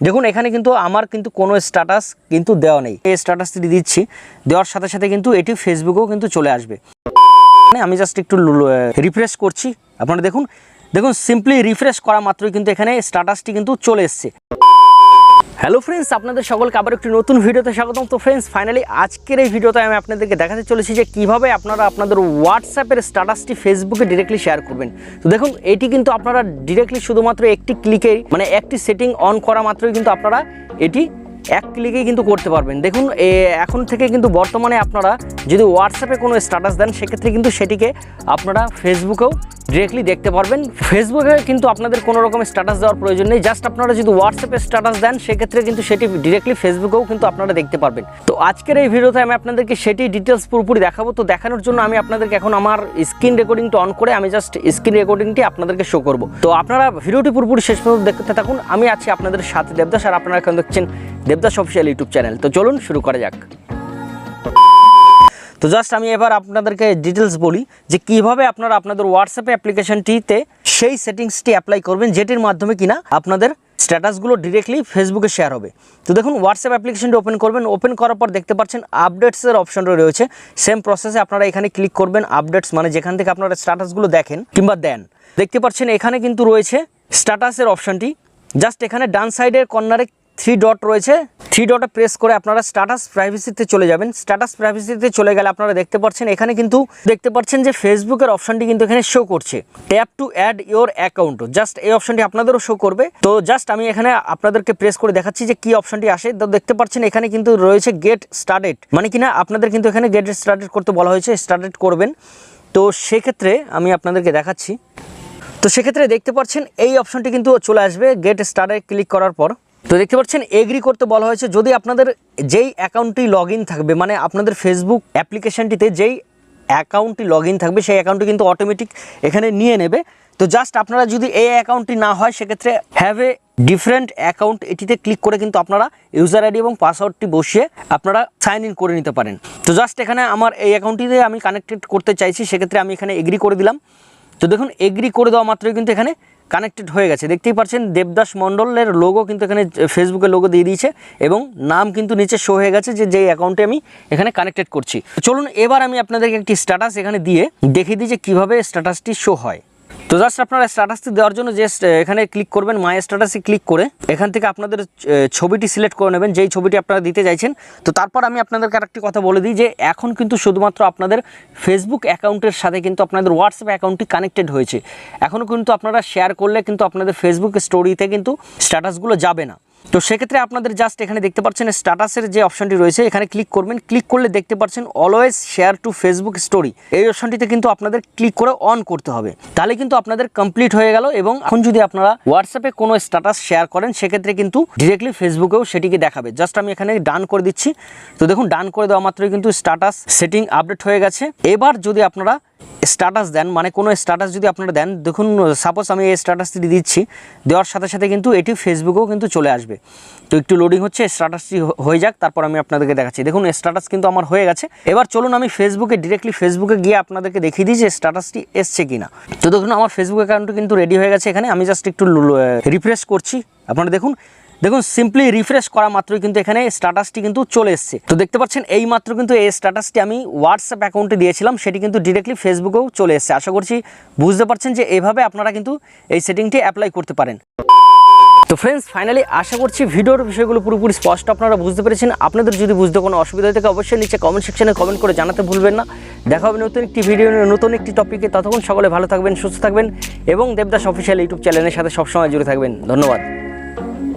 দেখুন, এখানে কিন্তু আমার কিন্তু কোনো স্ট্যাটাস কিন্তু দেওয়া নেই। এই স্ট্যাটাসটি দিচ্ছি। দেওয়ার সাথে সাথে কিন্তু এটি ফেসবুকেও কিন্তু চলে আসবে। মানে আমি জাস্ট একটু রিফ্রেশ করছি। আপনারা দেখুন দেখুন সিম্পলি রিফ্রেশ করা মাত্রই কিন্তু এখানে স্ট্যাটাসটি কিন্তু চলে এসছে। হ্যালো ফ্রেন্ডস আপনাদের সকলকে আবার একটি নতুন ভিডিওতে স্বাগতম। তো ফ্রেন্ডস ফাইনালি আজকের এই ভিডিওতে আমি আপনাদেরকে দেখাতে চলেছি যে কীভাবে আপনারা আপনাদের হোয়াটসঅ্যাপের স্ট্যাটাসটি ফেসবুকে ডিরেক্টলি শেয়ার করবেন। তো দেখুন, এটি কিন্তু আপনারা ডিরেক্টলি শুধুমাত্র একটি ক্লিকেই মানে একটি সেটিং অন করা মাত্রই কিন্তু আপনারা এটি এক ক্লিকেই কিন্তু করতে পারবেন। দেখুন এখন থেকে কিন্তু বর্তমানে আপনারা যদি হোয়াটসঅ্যাপে কোনো স্ট্যাটাস দেন, সেক্ষেত্রে কিন্তু সেটিকে আপনারা ফেসবুকেও ডিরেক্টলি দেখতে পারবেন। ফেসবুকে কিন্তু আপনাদের কোনো রকম স্ট্যাটাস দেওয়ার প্রয়োজন নেই। জাস্ট আপনারা যদি হোয়াটসঅ্যাপে স্ট্যাটাস দেন, সেক্ষেত্রে কিন্তু সেটি ডিরেক্টলি ফেসবুকেও কিন্তু আপনারা দেখতে পারবেন। তো আজকের এই ভিডিওতে আমি আপনাদেরকে সেটি ডিটেলস পুরোপুরি দেখাবো। তো দেখানোর জন্য আমি আপনাদেরকে এখন আমার স্ক্রিন রেকর্ডিংটা অন করে আমি জাস্ট স্ক্রিন রেকর্ডিংটি আপনাদেরকে শো করব। তো আপনারা ভিডিওটি পুরোপুরি শেষ পর্যন্ত দেখতে থাকুন। আমি আছি আপনাদের সাথে দেবদাস, আর আপনারা এখন দেখছেন দেবদাস অফিসিয়াল ইউটিউব চ্যানেল তো চলুন শুরু করা যাক। তো জাস্ট আমি এবার আপনাদেরকে ডিটেলস বলি যে কীভাবে আপনারা আপনাদের হোয়াটসঅ্যাপে অ্যাপ্লিকেশনটিতে সেই সেটিংসটি অ্যাপ্লাই করবেন, যেটির মাধ্যমে কিনা আপনাদের স্ট্যাটাসগুলো ডিরেক্টলি ফেসবুকে শেয়ার হবে। তো দেখুন হোয়াটসঅ্যাপ অ্যাপ্লিকেশনটি ওপেন করবেন ওপেন করার পর দেখতে পাচ্ছেন আপডেটসের অপশন রয়েছে। সেম প্রসেসে আপনারা এখানে ক্লিক করবেন আপডেটস মানে যেখান থেকে আপনারা স্ট্যাটাসগুলো দেখেন কিংবা দেন। দেখতে পাচ্ছেন এখানে কিন্তু রয়েছে স্ট্যাটাসের অপশনটি জাস্ট এখানে ডান সাইডের কর্নারে থ্রি ডট রয়েছে। থ্রি ডটে প্রেস করে আপনারা স্ট্যাটাস প্রাইভেসিতে চলে যাবেন। স্ট্যাটাস প্রাইভেসিতে চলে গেলে আপনারা দেখতে পাচ্ছেন, এখানে কিন্তু দেখতে পাচ্ছেন যে ফেসবুকের অপশনটি কিন্তু এখানে শো করছে। Tap to add your account just এই অপশনটি আপনাদেরও শো করবে। তো জাস্ট আমি এখানে আপনাদেরকে প্রেস করে দেখাচ্ছি যে কি অপশনটি আসে। তো দেখতে পাচ্ছেন এখানে কিন্তু রয়েছে গেট স্টার্টেড মানে কিনা আপনাদের কিন্তু এখানে গেট স্টার্টেড করতে বলা হয়েছে স্টার্টেড করবেন। তো সেক্ষেত্রে আমি আপনাদেরকে দেখাচ্ছি। তো সেক্ষেত্রে দেখতে পাচ্ছেন এই অপশনটি কিন্তু চলে আসবে গেট স্টার্টে ক্লিক করার পর। তো দেখতে পাচ্ছেন এগ্রি করতে বলা হয়েছে, যদি আপনাদের যেই অ্যাকাউন্টটি লগ থাকবে মানে আপনাদের ফেসবুক অ্যাপ্লিকেশনটিতে যেই অ্যাকাউন্টটি লগ থাকবে, সেই অ্যাকাউন্টটি কিন্তু অটোমেটিক এখানে নিয়ে নেবে। তো জাস্ট আপনারা যদি এই অ্যাকাউন্টটি না হয়, সেক্ষেত্রে হ্যাভ এ ডিফারেন্ট অ্যাকাউন্ট এটিতে ক্লিক করে কিন্তু আপনারা ইউজার আইডি এবং পাসওয়ার্ডটি বসিয়ে আপনারা সাইন ইন করে নিতে পারেন। তো জাস্ট এখানে আমার এই অ্যাকাউন্টটিতে আমি কানেক্টেড করতে চাইছি, সেক্ষেত্রে আমি এখানে এগ্রি করে দিলাম। তো দেখুন এগ্রি করে দেওয়া মাত্রই কিন্তু এখানে কানেক্টেড হয়ে গেছে। দেখতেই পাচ্ছেন, দেবদাস মণ্ডলের লোগো কিন্তু এখানে ফেসবুকে লোগো দিয়ে দিয়েছে এবং নাম কিন্তু নিচে শো হয়ে গেছে যে, যেই অ্যাকাউন্টে আমি এখানে কানেক্টেড করছি। চলুন, এবার আমি আপনাদেরকে একটি স্ট্যাটাস এখানে দিয়ে দেখিয়ে দিই যে কীভাবে স্ট্যাটাসটি শো হয়। তো জাস্ট আপনারা স্ট্যাটাসটি দেওয়ার জন্য যে এখানে ক্লিক করবেন মাই স্ট্যাটাসে ক্লিক করে এখান থেকে আপনাদের ছবিটি সিলেক্ট করে নেবেন, যেই ছবিটি আপনারা দিতে চাইছেন। তো তারপর আমি আপনাদেরকে আরেকটি কথা বলে দিই যে, এখন কিন্তু শুধুমাত্র আপনাদের ফেসবুক অ্যাকাউন্টের সাথে কিন্তু আপনাদের হোয়াটসঅ্যাপ অ্যাকাউন্টটি কানেক্টেড হয়েছে। এখনও কিন্তু আপনারা শেয়ার করলে কিন্তু আপনাদের ফেসবুক স্টোরিতে কিন্তু স্ট্যাটাসগুলো যাবে না। তো সেক্ষেত্রে আপনাদের জাস্ট এখানে দেখতে পাচ্ছেন স্ট্যাটাসের যে অপশনটি রয়েছে, এখানে ক্লিক করবেন। ক্লিক করলে দেখতে পাচ্ছেন always share to Facebook story এই অপশনটিতে কিন্তু আপনাদের ক্লিক করে অন করতে হবে। তাহলে কিন্তু আপনাদের কমপ্লিট হয়ে গেল এবং এখন যদি আপনারা হোয়াটসঅ্যাপে কোনো স্ট্যাটাস শেয়ার করেন, সেক্ষেত্রে কিন্তু ডিরেক্টলি ফেসবুকেও সেটিকে দেখাবে। জাস্ট আমি এখানে ডান করে দিচ্ছি। তো দেখুন ডান করে দেওয়া মাত্রই কিন্তু স্ট্যাটাস সেটিং আপডেট হয়ে গেছে। এবার যদি আপনারা স্ট্যাটাস দেন মানে কোনো স্ট্যাটাস যদি আপনারা দেন, দেখুন সাপোজ আমি এই স্ট্যাটাসটি দিচ্ছি, দেওয়ার সাথে সাথে কিন্তু এটি ফেসবুকেও কিন্তু চলে আসবে। তো একটু লোডিং হচ্ছে স্ট্যাটাসটি হয়ে যাক, তারপর আমি আপনাদেরকে দেখাচ্ছি। দেখুন স্ট্যাটাস কিন্তু আমার হয়ে গেছে। এবার চলুন আমি ফেসবুকে ডিরেক্টলি ফেসবুকে গিয়ে আপনাদেরকে দেখিয়ে দিই যে স্ট্যাটাসটি এসছে কিনা। তো দেখুন, আমার ফেসবুক অ্যাকাউন্টটি কিন্তু রেডি হয়ে গেছে এখানে। আমি জাস্ট একটু রিফ্রেশ করছি। আপনারা দেখুন দেখুন সিম্পলি রিফ্রেশ করা মাত্রই কিন্তু এখানে স্ট্যাটাসটি কিন্তু চলে এসছে। তো দেখতে পাচ্ছেন, এই মাত্র কিন্তু এই স্ট্যাটাসটি আমি হোয়াটসঅ্যাপ অ্যাকাউন্টে দিয়েছিলাম, সেটি কিন্তু ডিরেক্টলি ফেসবুকেও চলে এসছে। আশা করছি বুঝতে পারছেন যে এভাবে আপনারা কিন্তু এই সেটিংটি অ্যাপ্লাই করতে পারেন। তো ফ্রেন্ডস ফাইনালি আশা করছি ভিডিওর বিষয়গুলো পুরোপুরি স্পষ্ট, আপনারা বুঝতে পেরেছেন। আপনাদের যদি বুঝতে কোনো অসুবিধা থাকে, অবশ্যই নিচে কমেন্ট সেকশনে কমেন্ট করে জানাতে ভুলবেন না। দেখা হবে নতুন একটি ভিডিও নিয়ে, নতুন একটি টপিকে ততক্ষণ সকলে ভালো থাকবেন, সুস্থ থাকবেন এবং দেবদাস অফিসিয়াল ইউটিউব চ্যানেলের সাথে সবসময় জুড়ে থাকবেন। ধন্যবাদ।